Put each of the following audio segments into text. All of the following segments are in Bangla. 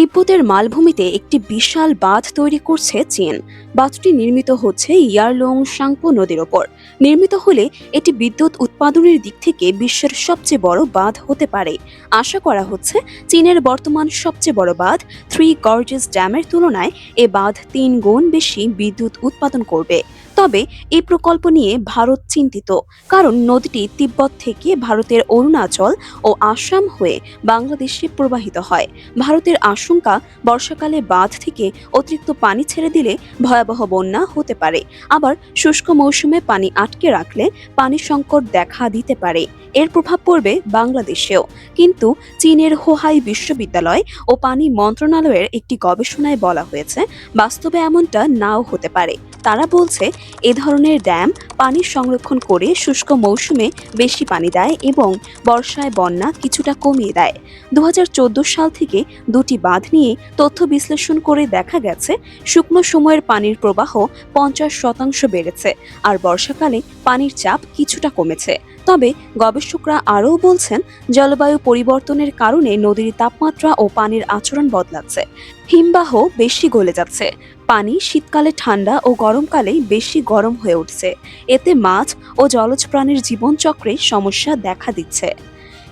তিব্বতের মালভূমিতে একটি বিশাল বাঁধ তৈরি করছে চীন। বাঁধটি নির্মিত হচ্ছে ইয়ারলং সাংপো নদীর ওপর। নির্মিত হলে এটি বিদ্যুৎ উৎপাদনের দিক থেকে বিশ্বের সবচেয়ে বড় বাঁধ হতে পারে। আশা করা হচ্ছে চীনের বর্তমান সবচেয়ে বড় বাঁধ থ্রি গর্জেস ড্যামের তুলনায় এ বাঁধ তিন গুণ বেশি বিদ্যুৎ উৎপাদন করবে। তবে এই প্রকল্প নিয়ে ভারত চিন্তিত, কারণ নদীটি তিব্বত থেকে ভারতের অরুণাচল ও আসাম হয়ে বাংলাদেশে প্রবাহিত হয়। ভারতের আশঙ্কা, বর্ষাকালে বাঁধ থেকে অতিরিক্ত পানি ছেড়ে দিলে ভয়াবহ বন্যা হতে পারে। আবার শুষ্ক মৌসুমে পানি আটকে রাখলে পানি সংকট দেখা দিতে পারে। এর প্রভাব পড়বে বাংলাদেশেও। কিন্তু চীনের হোহাই বিশ্ববিদ্যালয় ও পানি মন্ত্রণালয়ের একটি গবেষণায় বলা হয়েছে, বাস্তবে এমনটা নাও হতে পারে। তারা বলছে এ ধরনের ড্যাম পানি সংরক্ষণ করে শুষ্ক মৌসুমে বেশি পানি দেয় এবং বর্ষায় বন্যা কিছুটা কমিয়ে দেয়। দু হাজার চোদ্দ সাল থেকে দুটি বাঁধ নিয়ে তথ্য বিশ্লেষণ করে দেখা গেছে, শুকনো সময়ের পানির প্রবাহ পঞ্চাশ শতাংশ বেড়েছে আর বর্ষাকালে পানির চাপ কিছুটা কমেছে। তবে গবেষকরা আরও বলছেন, জলবায়ু পরিবর্তনের কারণে নদীর তাপমাত্রা ও পানির আচরণ বদলাচ্ছে। হিমবাহ বেশি গলে যাচ্ছে। পানি শীতকালে ঠান্ডা ও গরমকালে বেশি গরম হয়ে উঠছে। এতে মাছ ও জলজ প্রাণীর জীবনচক্রে সমস্যা দেখা দিচ্ছে।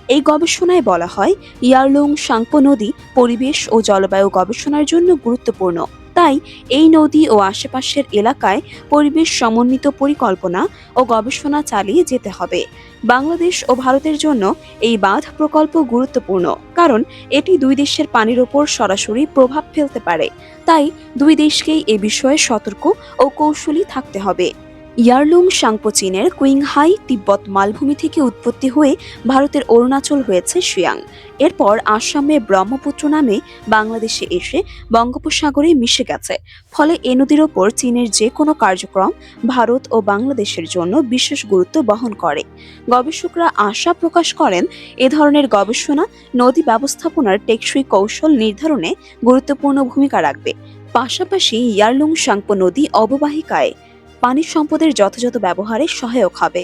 এই গবেষণায় বলা হয় ইয়ারলুং সাংপো নদী পরিবেশ ও জলবায়ু গবেষণার জন্য গুরুত্বপূর্ণ। তাই এই নদী ও আশেপাশের এলাকায় পরিবেশ সমন্বিত পরিকল্পনা ও গবেষণা চালিয়ে যেতে হবে। বাংলাদেশ ও ভারতের জন্য এই বাঁধ প্রকল্প গুরুত্বপূর্ণ, কারণ এটি দুই দেশের পানির ওপর সরাসরি প্রভাব ফেলতে পারে। তাই দুই দেশকেই এ বিষয়ে সতর্ক ও কৌশলী থাকতে হবে। ইয়ারলুং সাংপো চীনের কুইংহাই তিব্বত মালভূমি থেকে উৎপত্তি হয়ে ভারতের অরুণাচল হয়েছে শিয়াং এরপর আসামে ব্রহ্মপুত্র নামে বাংলাদেশে এসে বঙ্গোপসাগরে মিশে গেছে। ফলে এ নদীর ওপর চীনের যে কোনো কার্যক্রম ভারত ও বাংলাদেশের জন্য বিশেষ গুরুত্ব বহন করে। গবেষকরা আশা প্রকাশ করেন, এ ধরনের গবেষণা নদী ব্যবস্থাপনার টেকসই কৌশল নির্ধারণে গুরুত্বপূর্ণ ভূমিকা রাখবে। পাশাপাশি ইয়ারলুং সাংপো নদী অববাহিকায় পানি সম্পদের যথাযথ ব্যবহারে সহায়ক হবে।